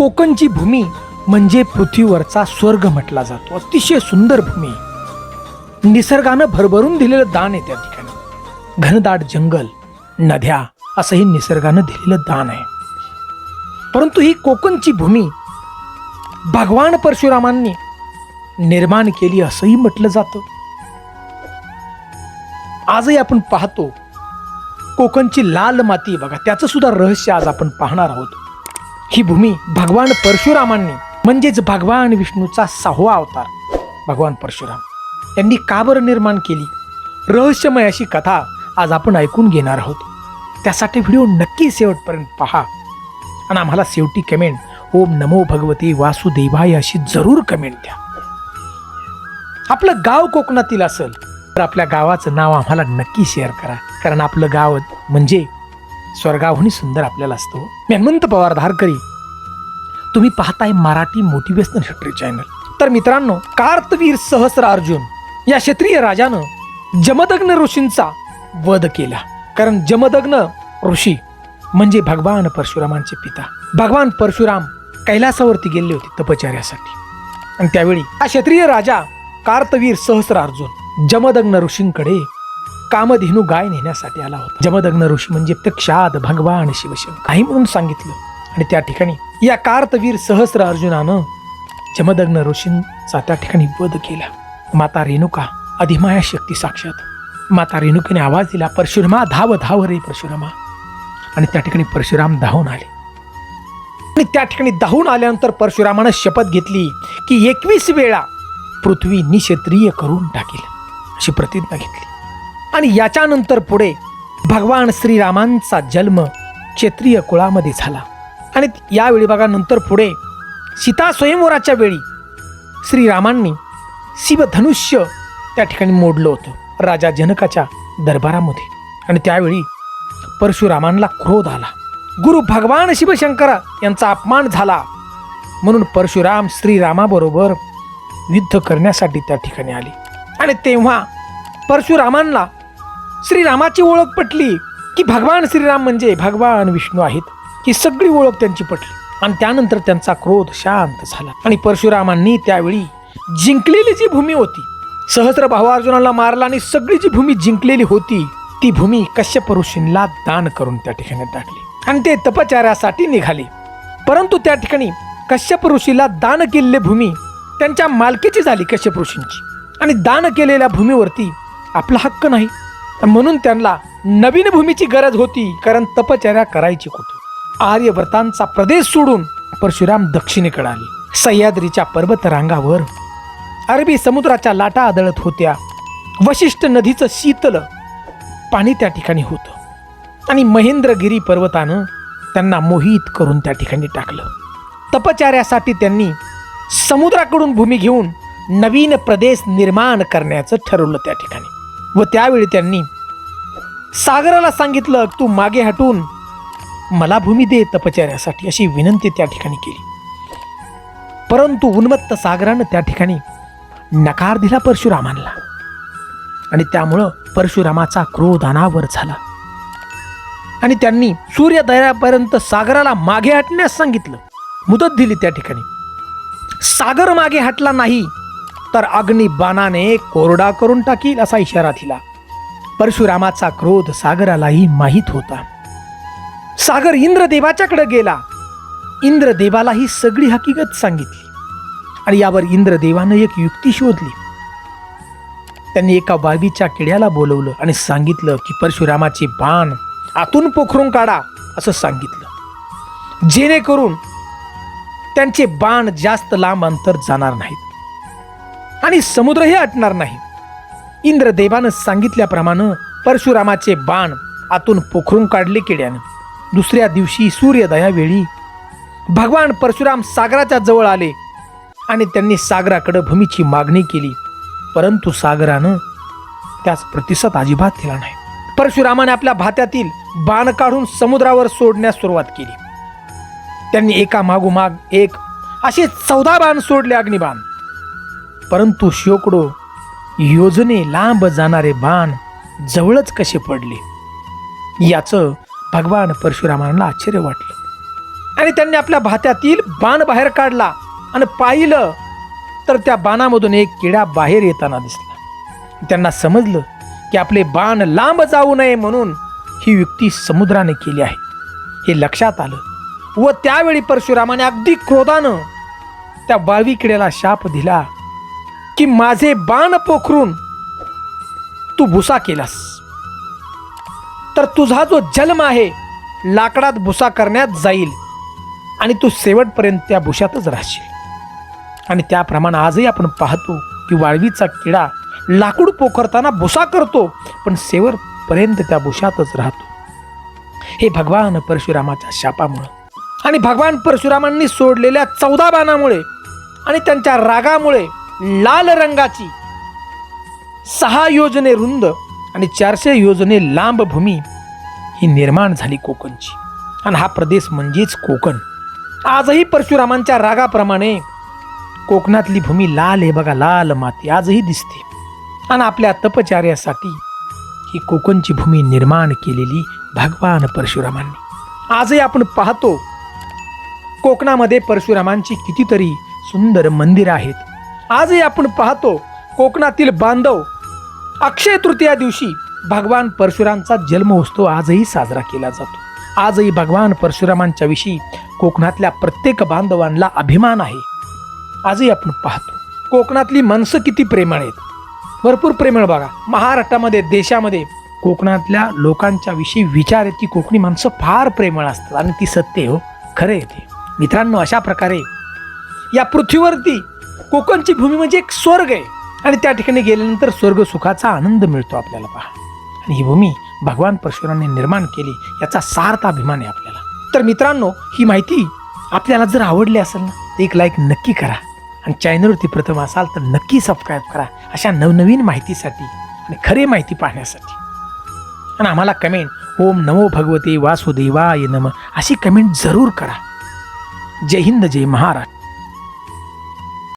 कोकणची भूमी म्हणजे पृथ्वीवरचा स्वर्ग म्हटला जातो. अतिशय सुंदर भूमी. निसर्गानं भरभरून दिलेलं दान आहे त्या ठिकाणी. घनदाट जंगल नद्या असंही निसर्गानं दिलेलं दान आहे. परंतु ही कोकणची भूमी भगवान परशुरामांनी निर्माण केली असंही म्हटलं जातं. आजही आपण पाहतो कोकणची लाल माती बघा त्याचं सुद्धा रहस्य आज आपण पाहणार आहोत. ही भूमी भगवान परशुरामांनी म्हणजेच भगवान विष्णूचा सहावा अवतार भगवान परशुराम. यांनी का बरं निर्माण केली? रहस्यमय अशी कथा आज आपण ऐकून घेणार आहोत. त्यासाठी व्हिडिओ नक्की शेवटपर्यंत पहा. आणि आम्हाला शेवटी कमेंट ओम नमो भगवते वासुदेवाय अशी जरूर कमेंट द्या. आपलं गाव कोकणातील असेल तर आपल्या गावाचं नाव आम्हाला नक्की शेअर करा. कारण आपलं गाव म्हणजे स्वर्गाहूनही सुंदर आपल्याला असतो. मी हनुमंत पवार धारकरी. तुम्ही पाहताय मराठी मोटिवेशनल हिस्ट्री चॅनल तर मित्रांनो कार्तवीर सहस्र अर्जुन या क्षत्रिय राजानं जमदग्न ऋषींचा वध केला. कारण जमदग्न ऋषी म्हणजे भगवान परशुरामांचे पिता. भगवान परशुराम कैलासावरती गेले होते तपचार्यासाठी आणि त्यावेळी हा क्षत्रिय राजा कार्तवीर सहस्र अर्जुन जमदग्न ऋषींकडे कामधेनू गाय नेण्यासाठी आला होता. जमदग्न ऋषी म्हणजे प्रक्षाद भगवान शिवशंकर. काही म्हणून सांगितलं. आणि त्या ठिकाणी या कार्तवीर सहस्र अर्जुनानं जमदग्न ऋषींचा त्या ठिकाणी वध केला. माता रेणुका अधिमाया शक्ती साक्षात. माता रेणुकेने आवाज दिला परशुरामा धाव धाव रे परशुरामा. आणि त्या ठिकाणी परशुराम धावून आले. आणि त्या ठिकाणी धावून आल्यानंतर परशुरामानं शपथ घेतली की एकवीस वेळा पृथ्वी निक्षत्रिय करून टाकेल. अशी प्रतिज्ञा घेतली. आणि याच्यानंतर पुढे भगवान श्रीरामांचा जन्म क्षेत्रीय कुळामध्ये झाला. आणि यावेळी बघा नंतर पुढे सीता स्वयंवराच्या वेळी श्रीरामांनी शिवधनुष्य त्या ठिकाणी मोडलं होतं राजा जनकाच्या दरबारामध्ये. आणि त्यावेळी परशुरामांना क्रोध आला. गुरु भगवान शिवशंकर यांचा अपमान झाला. म्हणून परशुराम श्रीरामाबरोबर युद्ध करण्यासाठी त्या ठिकाणी आले. आणि तेव्हा परशुरामांना श्रीरामाची ओळख पटली की भगवान श्रीराम म्हणजे भगवान विष्णू आहेत. ही सगळी ओळख त्यांची पटली आणि त्यानंतर त्यांचा क्रोध शांत झाला. आणि परशुरामांनी त्यावेळी जिंकलेली जी भूमी होती सहस्र भावार्जुनाला मारला आणि सगळी जी भूमी जिंकलेली होती ती भूमी कश्यप ऋषींना दान करून त्या ठिकाणी टाकली. आणि ते तपचाऱ्यासाठी निघाले. परंतु त्या ठिकाणी कश्यप ऋषीला दान केलेली भूमी त्यांच्या मालकीची झाली कश्यप ऋषींची आणि दान केलेल्या भूमीवरती आपला हक्क नाही. म्हणून त्यांना नवीन भूमीची गरज होती कारण तपचर्या करायची कुठे? आर्यव्रतांचा प्रदेश सोडून परशुराम दक्षिणेकडे आले. सह्याद्रीच्या पर्वतरांगावर अरबी समुद्राच्या लाटा आदळत होत्या. वशिष्ठ नदीचं शीतल पाणी त्या ठिकाणी होतं. आणि महेंद्रगिरी पर्वतानं त्यांना मोहित करून त्या ठिकाणी टाकलं. तपचार्यासाठी त्यांनी समुद्राकडून भूमी घेऊन नवीन प्रदेश निर्माण करण्याचं ठरवलं त्या ठिकाणी. व त्यावेळी त्यांनी सागराला सांगितलं तू मागे हटून मला भूमी दे तपचार्यासाठी अशी विनंती त्या ठिकाणी केली. परंतु उन्मत्त सागरानं त्या ठिकाणी नकार दिला परशुरामांना. आणि त्यामुळं परशुरामाचा क्रोध अनावर झाला. आणि त्यांनी सूर्यदयापर्यंत सागराला मागे हटण्यास सांगितलं. मुदत दिली त्या ठिकाणी. सागर मागे हटला नाही. तर अग्निबाणाने कोरडा करून टाकील असा इशारा दिला. परशुरामाचा क्रोध सागरालाही माहीत होता. सागर इंद्रदेवाच्याकडे गेला. इंद्रदेवाला ही सगळी हकीकत सांगितली आणि यावर इंद्रदेवानं एक युक्ती शोधली. त्यांनी एका वावीच्या किड्याला बोलवलं आणि सांगितलं की परशुरामाचे बाण आतून पोखरून काढा असं सांगितलं. जेणेकरून त्यांचे बाण जास्त लांब अंतर जाणार नाहीत. आणि समुद्रही अटणार नाही. इंद्रदेवानं सांगितल्याप्रमाणे परशुरामाचे बाण आतून पोखरून काढले किड्यानं. दुसऱ्या दिवशी सूर्योदयावेळी भगवान परशुराम सागराच्या जवळ आले आणि त्यांनी सागराकडे भूमीची मागणी केली. परंतु सागरानं त्यास प्रतिसाद अजिबात दिला नाही. परशुरामाने आपल्या भात्यातील बाण काढून समुद्रावर सोडण्यास सुरुवात केली. त्यांनी एका मागोमाग एक असे चौदा बाण सोडले अग्निबाण. परंतु शेकडो योजने लांब जाणारे बाण जवळच कसे पडले? याचं भगवान परशुरामांना आश्चर्य वाटलं. आणि त्यांनी आपल्या भात्यातील बाण बाहेर काढला आणि पाहिलं तर त्या बाणामधून एक किडा बाहेर येताना दिसला. त्यांना समजलं की आपले बाण लांब जाऊ नये म्हणून ही युक्ती समुद्राने केली आहे. हे लक्षात आलं व त्यावेळी परशुरामाने अगदी क्रोधानं त्या बाळवी किड्याला शाप दिला की माझे बाण पोखरून तू भुसा केलास. तर तुझा जो जन्म आहे लाकडात भुसा करण्यात जाईल आणि तू शेवटपर्यंत त्या भुशातच राहशील. आणि त्याप्रमाणे आजही आपण पाहतो की वाळवीचा किडा लाकूड पोखरताना भुसा करतो पण शेवटपर्यंत त्या भुशातच राहतो. हे भगवान परशुरामाच्या शापामुळं. आणि भगवान परशुरामांनी सोडलेल्या चौदा बाणामुळे आणि त्यांच्या रागामुळे लाल रंगाची. सहा योजने रुंद आणि चारशे योजने लांब भूमी ही निर्माण झाली कोकणची. आणि हा प्रदेश म्हणजेच कोकण. आजही परशुरामांच्या रागाप्रमाणे कोकणातली भूमी लाल आहे बघा लाल माती आजही दिसते. आणि आपल्या तपचार्यासाठी ही कोकणची भूमी निर्माण केलेली भगवान परशुरामांनी. आजही आपण पाहतो कोकणामध्ये परशुरामांची कितीतरी सुंदर मंदिरं आहेत. आजही आपण पाहतो कोकणातील बांधव अक्षय तृतीया दिवशी भगवान परशुरामांचा जन्मोत्सव आजही साजरा केला जातो. आजही भगवान परशुरामांच्या विषयी कोकणातल्या प्रत्येक बांधवांना अभिमान आहे. आजही आपण पाहतो. कोकणातली माणसं किती प्रेमळ आहेत. भरपूर प्रेमळ बघा. महाराष्ट्रामध्ये देशामध्ये कोकणातल्या लोकांच्या विषयी विचार आहेत की कोकणी माणसं फार प्रेमळ असतात. आणि ती सत्य हो. खरं येते मित्रांनो अशा प्रकारे या पृथ्वीवरती कोकणची भूमी म्हणजे एक स्वर्ग आहे. आणि त्या ठिकाणी गेल्यानंतर स्वर्ग सुखाचा आनंद मिळतो आपल्याला पहा. आणि ही भूमी भगवान परशुरामने निर्माण केली याचा सार्थ अभिमान आहे आपल्याला. तर मित्रांनो ही माहिती आपल्याला जर आवडली असेल ना तर एक लाईक नक्की करा. आणि चॅनलवरती प्रथम असाल तर नक्की सबस्क्राईब करा अशा नवनवीन माहितीसाठी आणि खरी माहिती पाहण्यासाठी. आणि आम्हाला कमेंट ओम नमो भगवते वासुदेवाय नम अशी कमेंट जरूर करा. जय हिंद जय महाराष्ट्र.